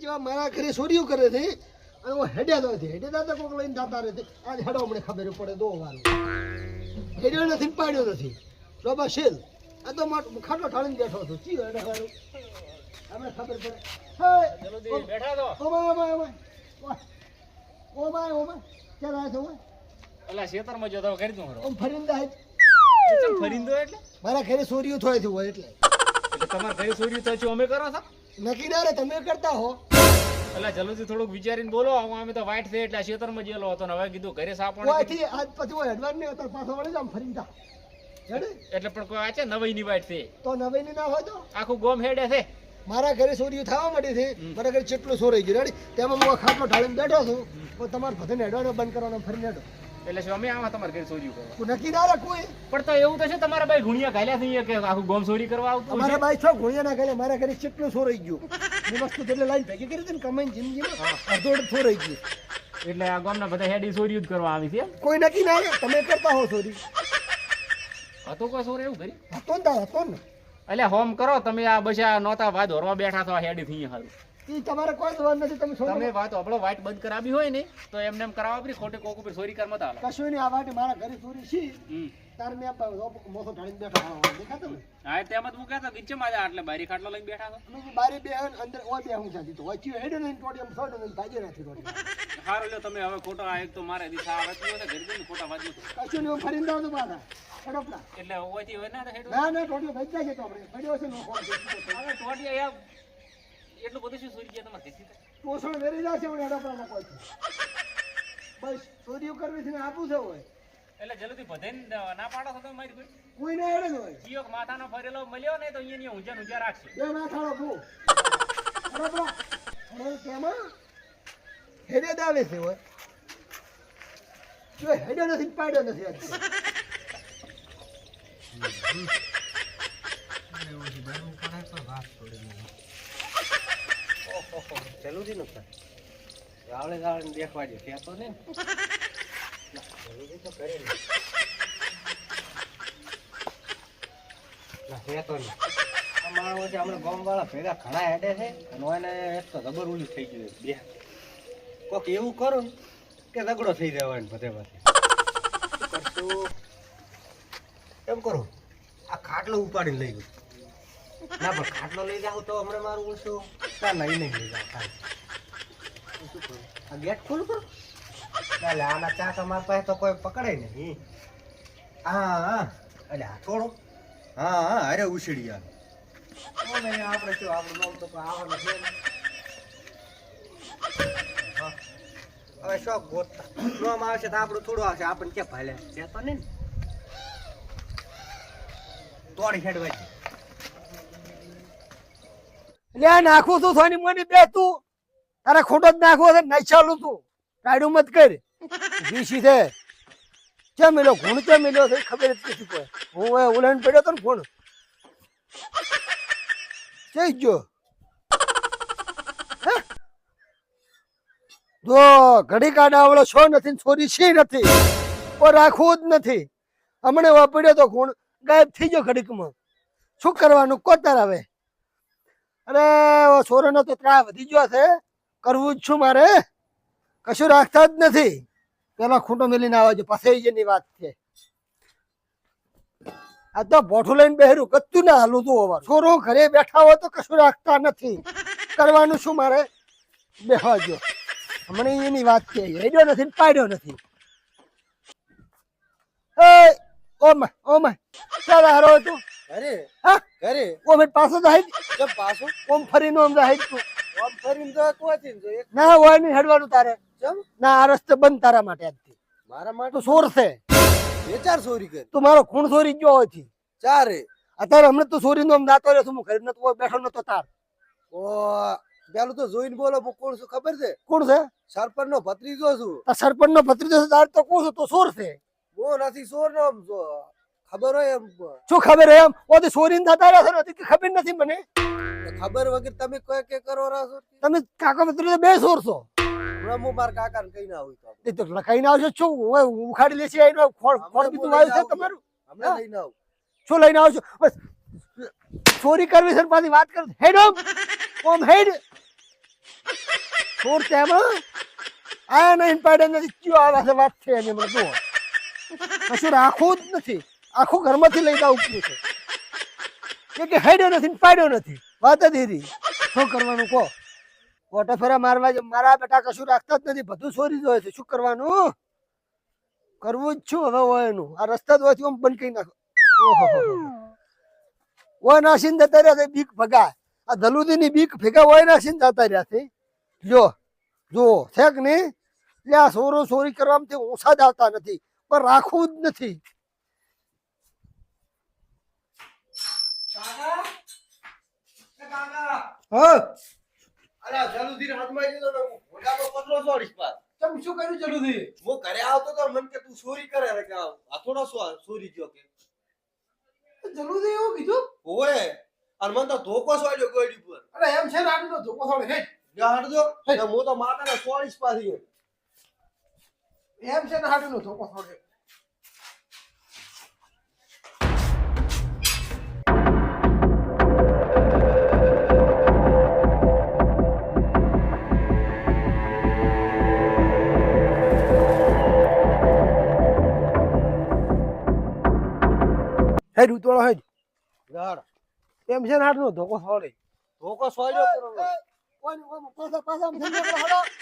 જેવા મારા ઘરે ચોરીઓ કરે છે. અને હું હેડ્યા નથી. હેડ્યા તો કોક લઈને જતા રહે આજ હેડો મને ખબર પડે દો વાર. હેડ્યો નથી પાડ્યો નથી. રોબા શેલ. આ તો માર ખાટલો ઠાળીને બેઠો હતો ચી હેડે હારું અમે ખબર પડે. હે બેઠા તો ઓમાય ઓમાય ઓમાય. ઓમાય ક્યાં આવ્યા છો અલા ખેતરમાં જો તો કરી દઉં ઓમ ફરીને જાય ચમ ફરીને દો એટલે? મારા ઘરે સોરીઓ થાય છે હોય એટલે. એટલે તમારે ઘરે સોરીઓ થાય છે અમે કરો છો? નક્કી ના રે તમે કરતા હો. એટલે જલ્દી થોડુંક વિચારીને બોલો હું અમે તો વાઈટ થઈ એટલે આ ખેતરમાં જેલો હતો ને હવે કીધું ઘરે સાપણ ઓયથી આજ પછી હું હેડવાર નહીં હતો પાછો વળી જામ ફરી જા એટલે પણ કોઈ આ છે નવાઈ ની વાઈટ થઈ તો નવેની ના હોય તો? આખું ગોમ હેડે છે. મારા ઘરે ચોરીઓ થવા માંડી છે. મારા ઘરે ચેટલું સોરાઈ ગયું. રેડી તેમાં હું ખાટલો ઢાળીને બેઠો છું. તો તમારે બધાને હેડવાનો બંધ કરવાનો ફરી હેડો. એટલે અમે આવા તમારે ઘરે ચોરી કરવા? કોઈ નક્કી ના કોઈ. પણ તો એવું તો છે તમારા ભાઈ ગુણિયા ગાયલા થઈ કે આખું ગોમ ચોરી કરવા આવતું મારા ભાઈ છો? ગુણિયા ના ઘરે મારા ઘરે ચેટલું ચોરાઈ ગયું. એ વસ્તુ એટલે લાઈન ભેગી કરી હતી ને કમાઈને જિંદગીમાં અડધો ચોરાઈ ગયું. એટલે આ ગામના બધા હેડી ચોરી જ કરવા આવી છે કોઈ નક્કી ના તમે કરતા હો ચોરી હતો કોઈ ચોર એવું કરી હતો ને તાર હતો ને. એટલે હોમ કરો તમે આ બધા નોતા ભાઈ ધોરવા બેઠા છો આ હેડી થઈ હારું. એ તમારે કોઈ જવાબ નથી તમે તમે વાત આપણો વાઈટ બંધ કરાવી હોય ને તો એમને એમ કરાવવા પડી ખોટી કોક ઉપર ચોરી કરવા મત કશું નહીં આ વાટે મારા ઘરે ચોરી છે. તાર મેં આ મોસો ઢાળીને બેઠો હા દેખાતો ને? હા તેમ જ મૂક્યા હતા નીચે માં એટલે બારી ખાટલો લઈને બેઠા છો. અમે બારી બેહન અંદર ઓય બે હું જાતી તો વચ્ચે હેડે નહીં ટોડી આમ સોડે નહીં ભાજે નથી ટોડી સારું લ્યો તમે હવે ખોટો આ એક તો મારે દિશા આવે તો ઘરે જઈને ખોટા વાંચ્યું કશું નહીં ફરીને જાઉં છું પાછા. એટલે ઓયથી હોય ને ના ના ટોડીઓ ભાઈ જાય તો આપણે. પડ્યો છે નો હવે ટોટિયા યાર. એટલું બધું શું ચોરી ગયા તમારે તો? પોષણ વેરી જશે હું હેડપડામાં કોઈ બસ ચોરીઓ કરવી છે ને આપું છે હોય એટલે જલ્દી બધાને ના પાડો તો મારી કોઈ? કોઈ ના એડે હોય. જીઓ માથાનો ફરેલો મળ્યો ને તો અહીંયા ઊંચા ઊંચા રાખશે. બે માથાળો ભૂ સડપડા હવે તેમાં હેડે દાવે આવે છે હોય જો હેડે નથી પાડ્યો નથી આજ. તો. જલ્દી નુકસાન આવડે આવડે દેખવા દે ત્યાં તો નહીં જલ્દી તો તો નહીં છે હમણાં ગામવાળા ભેગા ઘણા હેડે છે, અને એને તો રબર ઉલી થઈ ગયું બે. કોક એવું કરું કે રગડો થઈ જવાનો બધે બધે. એમ કરો, આ ખાટલો ઉપાડીને લઈ ગયો. ના પણ ખાટલો લઈ જાવ તો હમણાં મારું ઓછું. ના ના નહીં લઈ જાવ ખાલી આ ગેટ ખોલું કરો એટલે આના ચા તમારા પાસે તો કોઈ પકડે નહીં. હા. હા એટલે આ થોડો હા હા અરે ઉછળી યાર આપણે શું આપણું નામ તો આવવાનું છે નહીં. હા. હવે શોખ ગોતતા. નામ આવશે તો આપણું થોડું આવશે. આપણને ક્યાં ભાલે? છે તો નહીં તોડી હેડવાય છે લે આ નાખું તું સોની મોની બે તું તારે ખોટો જ નાખવો છે નહીં ચાલું તું. કાઢું મત કર. વીસી છે. ચા મેલો ગુણ ચા મેલ્યો છે, ખબર જ નથી કોઈ. હું એ ઉલાન પડ્યો તો ને ફોન. જઈ ગયો? જો ઘડી કાઢા આવડો છો નથી છોરી છે નથી. ઓ રાખવું જ નથી. હમણે વાપર્યો તો ગુણ ગાયબ થઈ ગયો ઘડીકમાં. શું કરવાનું? કોતર આવે? અરે સોરોનો તો ત્રા વધી ગયો છે. કરવું જ છું મારે. કશું રાખતા જ નથી. પેલા ખૂંટો મેલીને આવે છે પછી એની વાત છે. આ તો બોઠું લઈને બહેરું કતું ના હાલું તું હોવાનું. છોરો ઘરે બેઠા હોય તો કશું રાખતા નથી. કરવાનું શું મારે? બેહવા જો. હમણાં એની વાત છે, હેડ્યો નથી પાડ્યો નથી. ઓમ ઓમ. ચાલ, હારો તું. અરે હા? અરે ઓમ પાછો તો હાઈ કેમ પાછું? ઓમ ફરીને ઓમ હાઈ તું. આમ ફરીને તો કોથી જો એક. ના હોય હેડવાનું તારે. ચમ? ના આ રસ્તે બંધ તારા માટે આજથી મારા માટે? તું સોર છે. બે ચાર ચોરી કરી. તું મારો ખૂણ સોરી ગયો હતી ચારે. અત્યારે હમણાં તું સોરી નો નાતો રહ્યો છું હું ઘરે નતો બેઠો નતો તાર. ઓ પેલું તો જોઈને બોલો હું કોણ છું ખબર છે? કોણ છે? સરપંચ નો ભત્રીજો છું. આ સરપંચ નો ભત્રીજો તાર તો કોણ છે? તો સોર છે. હું નથી ચોર નો ખબર હોય એમ? શું ખબર હોય એમ? ઓથી સોરી ને દાતા રહ્યો છે કે ખબર નથી મને. ખબર વગર તમે કોઈ કે કરો છો? તમે કાકા મિત્ર બે સોર છો. હું મારા કઈ ના આવું એ તો લખાઈને આવશો શું? હું ઉખાડી લેશે આઈને ખોળ ખોળ બીજું વાવ્યું છે તમારું? હમણાં લઈને આવું. શું લઈને આવશો બસ. ચોરી કરવી છે પાછી વાત કર. હેડ ઓમ. ઓમ હેડ. ચોર તેમાં આ નહીં પાડે નથી કયો આવે છે? વાત છે એની મને રાખવું જ નથી. આખું ઘરમાંથી લઈ જવું પડ્યું છે. કે કે હેડ્યો નથી પાડ્યો નથી. વાત જ એરી શું કરવાનું કહો? ઓટો ફેરા મારવા મારા બેટા કશું રાખતા જ નથી. બધું સોરી જ છે. શું કરવાનું? કરવું જ છું હવે હોય એનું. આ રસ્તા જ હોય બંધ કરી નાખો. ઓય નાસીન જતા રહ્યા બીક ભગા. આ દલુદી ની બીક ભેગા હોય નાસીન જતા રહ્યા છે. જો જો, છે કે નહીં? એટલે આ સોરો ચોરી કરવામાં ઓછા જ આવતા નથી. પણ રાખવું જ નથી. હા. અલા જલ્દી હાથમાં ગયો તો મોઢામાં પતરો છોડીશ પાછ. તમે શું કર્યું જલ્દી હું ઘરે આવતો તો મને કે તું ચોરી કરે રે કે આ થોડો સો- ચોરી ગયો કે? જલ્દી એવું કીધું? ઓય અને મને તો ધોકો સોડ્યો ગોળી પર અરે એમ છે ને આટલો ધોકો થોડો હે જા હટજો હું તો માતાને છોડીશ પાછી. એમ છે ને હાડુનો ધોકો થોડો હેડ ઉતવાળો હે યાર. એમ છે ને હાડનો ધોકો થોડે ધોકો સોડ્યો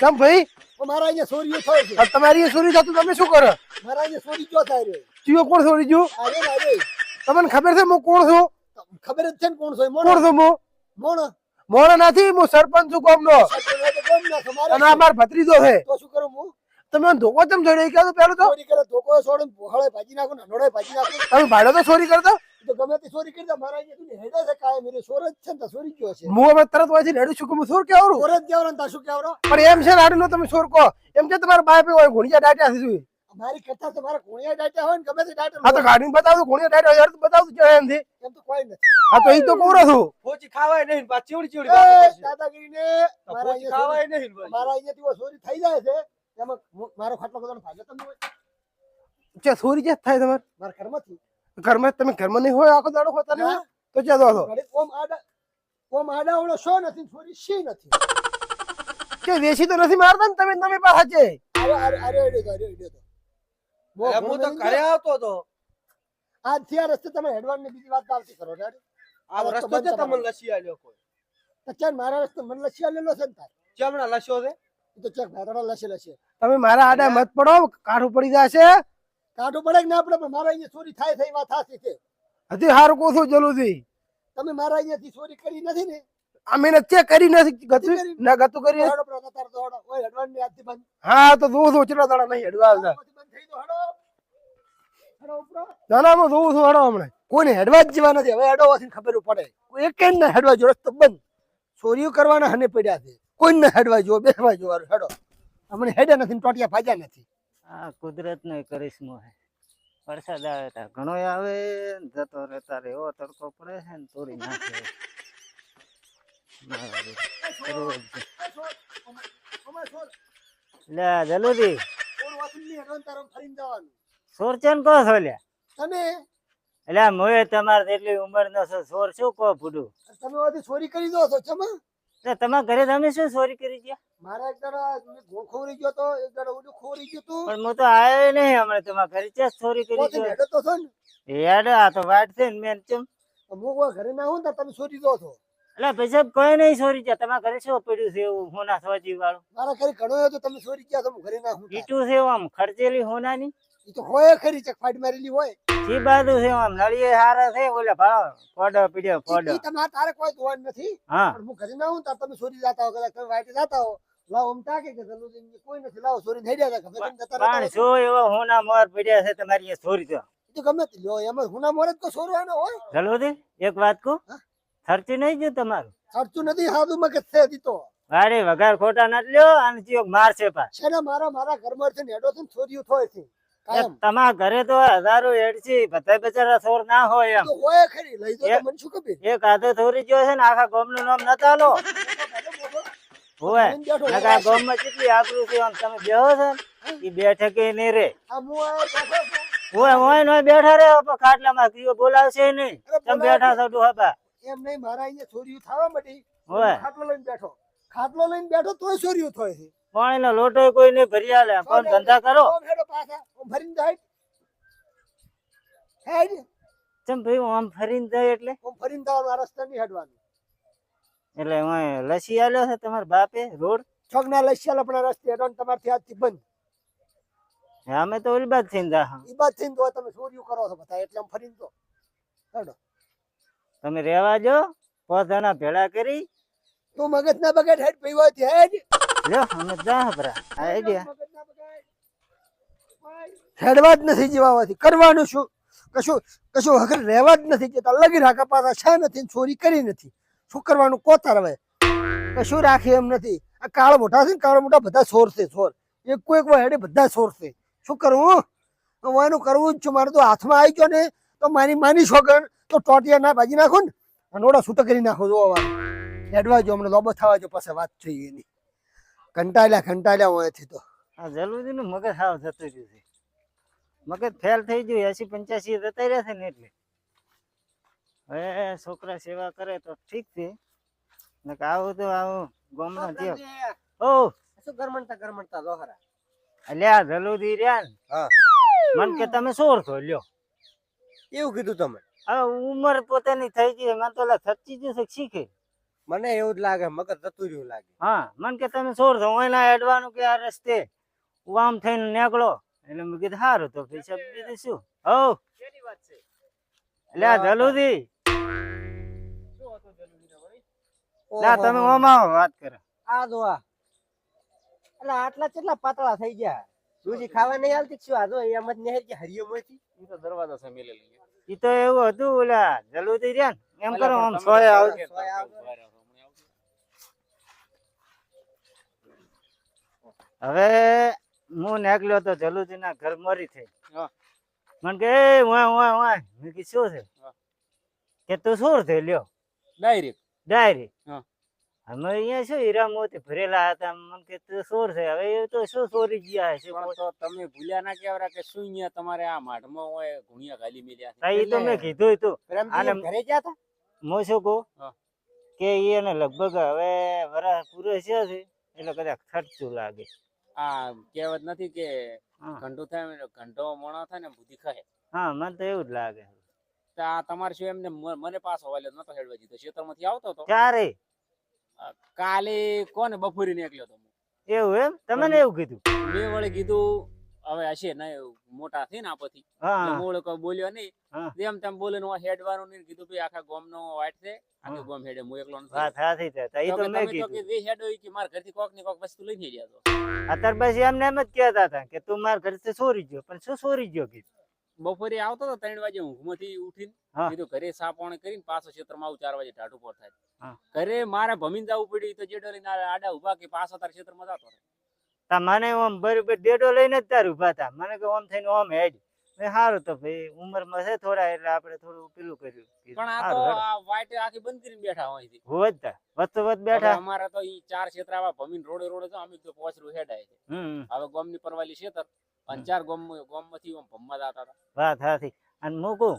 કેમ ભાઈ? મારા અહીંયા સોરીઓ થાય છે. તમારી સોરી થતું તમે શું કરો? મારા અહીંયા સોરી ક્યાં થાય રહ્યો ચિયો કોણ સોરી જો અરે ને અરે. તમને ખબર છે હું કોણ છું? ખબર જ છે ને કોણ છું કોણ છું હું? મોણ. મોણ નથી હું સરપંચ છું ગામનો. ના અને અમાર ભત્રીજો છે. તો શું કરું હું? તમે ધોકો કેમ છોડી કહો પેલું તો ચોરી કરે ધોકો છોડે ભોળે ભાજી નાખું ને નોડે ભાજી નાખો. તમે ભાડો તો ચોરી કરતો? તો ગમે તે ચોરી કરતા મારા અહીંયા તું હેડે છે કાય મેરે સોર જ છે ને તો ચોરી ગયો છે. હું હવે તરત વાજી રેડું છું કે હું ચોર કેવરું? સોર જ કેવરો તા શું કેવરો? પણ એમ છે ને આડું તમે સોર કહો. એમ કે તમારા બાપ હોય ઘોડિયા ડાટ્યા છે શું મારી કરતા તો મારા કોણિયા ડાટા હોય ને ગમે તે ડાટા હા તો ગાડી બતાવું ઘોડિયા ડાટ્યા હોય તો બતાવું જો એમથી એમ તો કોઈ નથી. હા તો ઈ તો કોરો છું. પોચી ખાવાય નહીં પા ચીવડી ચીવડી. દાદાગીરી ને મારા અહીંયા ખાવાય નહીં મારા અહીંયાથી ઓ ચોરી થઈ જાય છે. એમાં મારો ખાટલો બધાનો ભાગે તમને હોય. છે ચોરી જે થાય તમારે? મારા ઘરમાંથી. ઘરમાં તમે ઘરમાં નહીં હોય આખો દાડો હોતા નહીં તો ક્યાં દો ઓમ આડા ઓમ આડા શો નથી ને શી નથી. કે વેસી તો નથી મારતા ને તમે તમે પાછા છે અરે અરે અરે અરે અડ્યો તો. બહુ અરે. હું તો ઘરે આવતો તો આજથી આ રસ્તે તમે હેડવાનની બીજી વાત આવતી કરો રે આ રસ્તો છે તમને લસી આલ્યો કોઈ? તો ચાલ મારા રસ્તે મને લસ્યા લેલો છે ને તાર? ચમણા લસ્યો છે? તો ચેક ભાઈ લસે લસે. તમે મારા આડે મત પડો કાઠું પડી જશે. કાઠું પડે કે ના પડે પણ મારા અહીંયા ચોરી થાય થઈ વાત સાચી છે. હજી હારું કહું છું જલુદી તમે મારા અહીંયાથી ચોરી કરી નથી ને? અમે ચેક કરી નથી ગતું ના ગતું કરી હેડો હા તો જોઉં છું ચેટલા દાડા નહીં હેડવા આવતા. હેડો હેડો ના ના હું જોઉં છું હેડો હમણાં. કોઈને હેડવા જ જેવા નથી. હવે હેડવાથી ખબર પડે. કોઈ એક ને હેડવા જોડે તો બંધ. ચોરીઓ કરવાના હને પડ્યા છે. કોઈને હેડવા જો બેસવા જો હેડો હમણાં હેડે નથી ને ટોટિયા ભાજ્યા નથી. આ કુદરત નો કરિશ્મો હે. વરસાદ આવે તો ઘણો આવે જતો રહેતા રે એવો તડકો પડે છે ને તોડી નાખે. લે જલુદી સોરચન કહો છો લ્યા? તમે? એટલે મોએ તમારે એટલી ઉંમર નો છો સોર શું કહો ફૂડું તમે ઓથી ચોરી કરી દો છો ચમા? તમારા ઘરે તમે શું ચોરી કરી ગયા? મારા એક દાડા મેં ઘઉં ખોરી ગયો તો એક દાડા ઓલું ખોરી ગયું તું. પણ હું તો આવ્યો નહીં હમણાં તમારા ઘરે ચોરી કરી છે હેડો તો છો ને. યાર આ તો વાટ છે ને મેન ચમ. હું કોઈ ઘરે ના હું ને તમે ચોરી દો છો. એટલે પછી કોઈ નહીં ચોરી ગયા. તમારા ઘરે શું પડ્યું છે એવું હોના સોજી વાળું? મારા ઘરે ઘણો તો તમે ચોરી ગયા હું ઘરે ના હું ઈટું છે આમ ખર્ચેલી હોનાની? એ તો હોય ખરી ચક ફાટ મારેલી હોય. ઈ બાજુ છે આમ નળીએ હારા છે ઓલે ભાવ પડો પીડ્યો પડો ઈ તમારે તારે કોઈ દોન નથી. હા. પણ હું ઘરે ના હું તો તમે સોરી જતા હો કદાચ તમે જાતા હો. લાવો આમ તાકે કે ચલો કોઈ નથી લાવો ચોરી થઈ જાય ખબર કેમ જતા પણ હોય. શું હોના મોર પીડ્યા છે તમારી એ ચોરી તો? તો ગમે તે લ્યો એમાં હુના મોરે જ તો હોય. જલ્દી એક વાત કહું? ખર્ચી નહીં ગયું તમારું? ખર્ચું નથી હાદું માં કે છે દી તો. ખોટા નથી લ્યો અને ચિયોક મારશે પા છે મારા મારા ઘરમાં છે ને હેડો છે ને ચોરીઓ છે. તમારા ઘરે તો હજારો હેડસી બધા બચારા ચોર ના હોય એમ. હોય ખરી લઈ તો મને શું ખબર? એક આધો ચોરી ગયો છે ને આખા ગામનું નામ નતા લો હોય નકા આ ગામમાં કેટલી આબરૂ છે આમ તમે બેહો છો ને ઈ બેઠકે નહીં રે. હોય હોય નો બેઠા રે ખાટલા ખાટલામાં કીઓ બોલાવશે નહીં. તમે બેઠા છો ડોહા એમ નહીં મારા અહીંયા ચોરીઓ થવા માંડી. હોય ખાટલો લઈને બેઠો. ખાટલો લઈને બેઠો તોય ચોરીઓ થાય છે. પાણીનો લોટો કોઈ નહીં ભરી આલે. કોણ ધંધા કરો. ભરીને જાય. હેડ ચમ ભાઈ આમ ફરીને જાય એટલે? ઓમ ફરીને જવાનું આ રસ્તા નહીં હેડવાનું એટલે લસી આલ્યો છે તમારા બાપે રોડ? છોકના લસ્યા લપડા રસ્તે હેડો ને તમારથી આજથી બંધ. અમે તો ઓલી બાદ થઈને જા ઈ બાદ થઈને તો તમે ચોરીઓ કરો છો બધા એટલે આમ ફરીને તો હેડો. તમે રહેવા જો પોતાના ભેળા કરી. તું મગજ ના બગડ હેડ પીવાથી હેડ. લ્યો અમે જા હબરા આઈડિયા હેડવા જ નથી જીવાવાથી. કરવાનું શું? કશું કશું હકર રહેવા જ નથી જતા લગી રાખા પાછા છે નથી ચોરી કરી નથી. શું કરવાનું? કોતર હવે. કશું રાખે એમ નથી. આ કાળ મોટા છે ને કાળ મોટા બધા સોર છે સોર. એક કોઈ એક હેડે બધા સોર છે શું કરવું હું? એનું કરવું જ છું. મારે તો હાથમાં આવી ગયો ને તો મારી માની છોકર તો ટોટિયા ના ભાજી નાખો ને અનોડા છૂટા કરી નાખો જો હેડવા જો હમણાં લોબો થવા જો પાસે વાત થઈ એની કંટાળ્યા કંટાળ્યા હોયથી તો. આ જલુદી નું મગજ હાવ જતું રહ્યું છે. મગજ ફેલ થઈ ગયું એસી પંચ્યાસી જતા રહ્યા છે ને એટલે. હવે છોકરા સેવા કરે તો ઠીક છે. ને આવું તો આવું ગામમાં થયો ઓ! શું ગરમણતા ગરમણતા લોહરા અલ્યા જલુદી રહ્યા ને. હા. મન કે તમે સોર છો લ્યો? એવું કીધું તમે. હવે ઉંમર પોતાની થઈ ગઈ મને તો ઓલા થચી જશે શીખે. મને એવું જ લાગે મગજ જતું લાગે. હા મન કે તમે સોર છો ઓયના એડવાનું કે આ રસ્તે વામ થઈને નીકળો. એટલે મેં કીધું સારું તો પૈસા બીજું શું? હવ જલુદી. લા તમે ઓમાં વાત કરો. આ જો આ. એટલે આટલા કેટલા પાતળા થઈ ગયા? દૂધી ખાવા નહીં કે શું? આ જો એમ જ નહેર કે હરિયો મોતી. ઈ તો દરવાજા સામે લેલી ઈ તો એવું હતું ઓલા જલુદી રહ્યા ને. એમ કરો આમ સોય આવ કે સોય આવજો. બહાર આવજો, હમણાં આવજો. હવે હું નીકળ્યો તો જલુજી ના ઘર મરી થઈ. હા. મને કે એ વાય વાય વાય મેં કીધું શું છે? કે તું શું થઈ લ્યો? ડાયરેક્ટ ડાયરી હા. અમે અહીંયા શું હીરા મોતી ભરેલા હતા? મને કે તું ચોર છે? હવે એ તો શું ચોરી ગયા છે? તો તમે ભૂલ્યા ના કેવરા કે શું અહીંયા તમારે આ માઠમાં હોય ગુણિયા ગાલી મેલ્યા એ તો મેં કીધું તું. અને ઘરે ગયા હતા? હું શું કહું? કે એને લગભગ હવે વરસ પૂરો છે એટલે કદાચ ખર્ચું લાગે. આ કહેવત નથી કે ઘંટો થાય ને ઘંટો મોણો થાય ને બુદ્ધિ ખાય. હા મને તો એવું જ લાગે. તો આ તમારે શું એમને મને પાછો વાલ્યો નતો હેડવા દીધો. ખેતરમાંથી આવતો હતો? ક્યારે? કાલે કોને બપોરી નીકળ્યો તો હું. એવું એમ? તમને એવું કીધું? મેં વળી કીધું હવે હશે ને મોટા થઈ ને આ પછી. મૂળ બોલ્યો નહીં. જેમ તેમ બોલે હેડવાનું નહીં કીધું ભાઈ આખા ગોમ નો વાટ છે. આખી ગોમ હેડે હું એકલો નથી. હેડો કે મારા ઘરથી કોકની કોક વસ્તુ લઈને ગયા તો. અત્યાર પછી એમને એમ જ કહેતા હતા કે તું મારા ઘરથી ચોરી ગયો. પણ શું ચોરી ગયો કીધું? બપોરે આવતો હતો ત્રણ વાગે ઊંઘમાંથી ઉઠીને હા. કીધું ઘરે સા પાણી કરીને પાછો ક્ષેત્રમાં આવું ચાર વાગે ઢાઢું પર થાય. ઘરે મારે ભમીન જવું પડ્યું તો જેડો લઈને આડા ઊભા કે પાછો તાર ક્ષેત્રમાં જતો. તા મને આમ બરોબર ડેડો લઈને જ તાર ઊભા હતા મને કે આમ થઈને આમ હેડ. સારું તો ભાઈ ઉંમરમાં છે થોડા એટલે આપણે થોડું પેલું કર્યું. પણ આ તો વાઈટ આખી બંધ કરીને બેઠા હોય છે. હોય જ તા. વચ્ચો વચ્ચ બેઠા અમારે તો ઈ ચાર ક્ષેત્ર આવા ભમીન રોડે રોડે તો અમે તો પોચરું હેડાય છે. હવે ગોમની પરવાલી ક્ષેત્ર અને હમ. ચાર ગોમ ગોમમાંથી ઓમ ભમવા જાતા હતા વાત હાથી અને મૂકું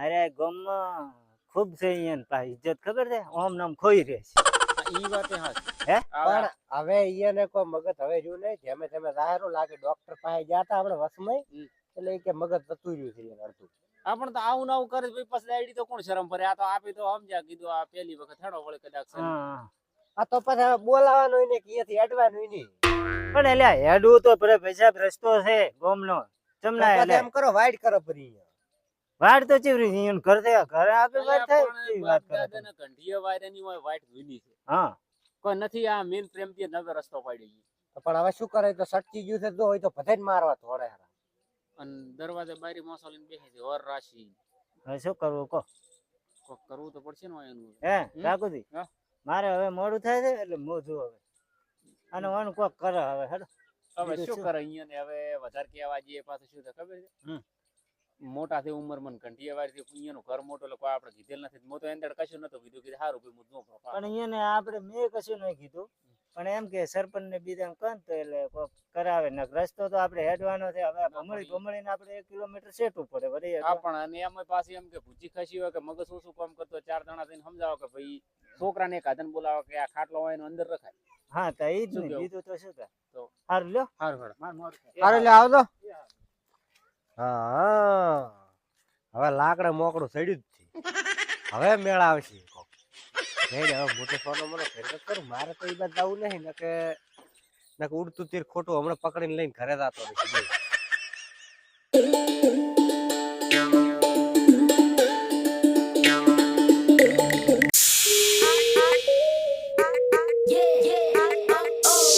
અરે ગામમાં ખૂબ છે અહીંયા ઇજ્જત ખબર છે? ઓમ નામ ખોઈ રહે છે. ઈ વાતે હાચી. હે? હવે પણ હવે ઈયાને કોઈ મગજ હવે રહ્યું નહીં જેમે તમે જાહેરો લાગે. ડોક્ટર પાસે ગયા આપણે વસમય. એટલે કે મગજ જતું રહ્યું છે એને અડધું. આપણ તો આવું ને કરે છે, પછી આઈડી તો કોણ શરમ ભરે આ તો આપી તો સમજ્યા કીધું આ પેલી વખત હેડો વળે કદાચ આ તો પછી હવે બોલાવાનું ને કે અહીંયાથી હેડવાનું નહીં પણ એટલે હેડવું તો પૈસા રસ્તો છે ગોમનો. તો એટલે એમ કરો વાઈટ કરો ફરી. વાડ તો ચીવરી ઘર ઘરે આગળ વાત થાય વાત કરે બાપ-દાદાને કંઠીએ વાયરાની હોય વાઈટ જૂની છે. હા. કોઈ નથી આ મેન પ્રેમથી નવો રસ્તો પાડી ગયો પણ હવે શું કરે? તો સટકી ગયું છે તો હોય તો બધાને મારવા થોડે અને દરવાજે બારી મોસો બેસી છે ઓર રાશી. હવે શું કરવું? કો કોક કરવું તો પડશે ને એનું. હે હમ? મારે હવે મોડું થાય છે એટલે મોજું હવે. અને વાનું કોક કરે હવે હેડો. હવે શું? કરે અહીંયા ને? હવે વધારે કહેવા જઈએ પાછું શું થાય ખબર છે? હમ. મોટા થઈ ઉંમર મન વાળી થી અહીંયાનું ઘર મોટો લોકો કોઈ આપણે કીધેલ નથી. મો તો એની કશું નતો કીધું કે સારું ભાઈ મુદ્દો પણ અહીંયા ને આપણે મેં કશું નહીં કીધું. પણ એમ કે સરપંચ ને બીજા કન તો એટલે કરાવે. ને રસ્તો તો આપણે હેડવાનો છે. હવે ભમળી ભમળીને આપણે એક કિલોમીટર સેટવું પડે. વળી હા પણ અને એમ પાછી એમ કે ભૂજી ખસી હોય કે મગજ ઓછું કામ કરતો હોય, ચાર જણા થઈને સમજાવો કે ભાઈ છોકરાને એક હાથન બોલાવો કે આ ખાટલો હોય એનો અંદર રખાય. હા તો એ જ ને બીજું તો શું થાય? તો? સારું લ્યો. હારું હારું. માર લે આવજો. હા હવે લાકડે મોકડું સડ્યું જ છે. હવે મેળ આવશે. હવે હું સોનો મોનો ફેર કરું. મારે તો એ બાદ જવું નહીં ને કે ઉડતું તીર ખોટું હમણાં પકડીને લઈને ઘરે જતો રહીશ.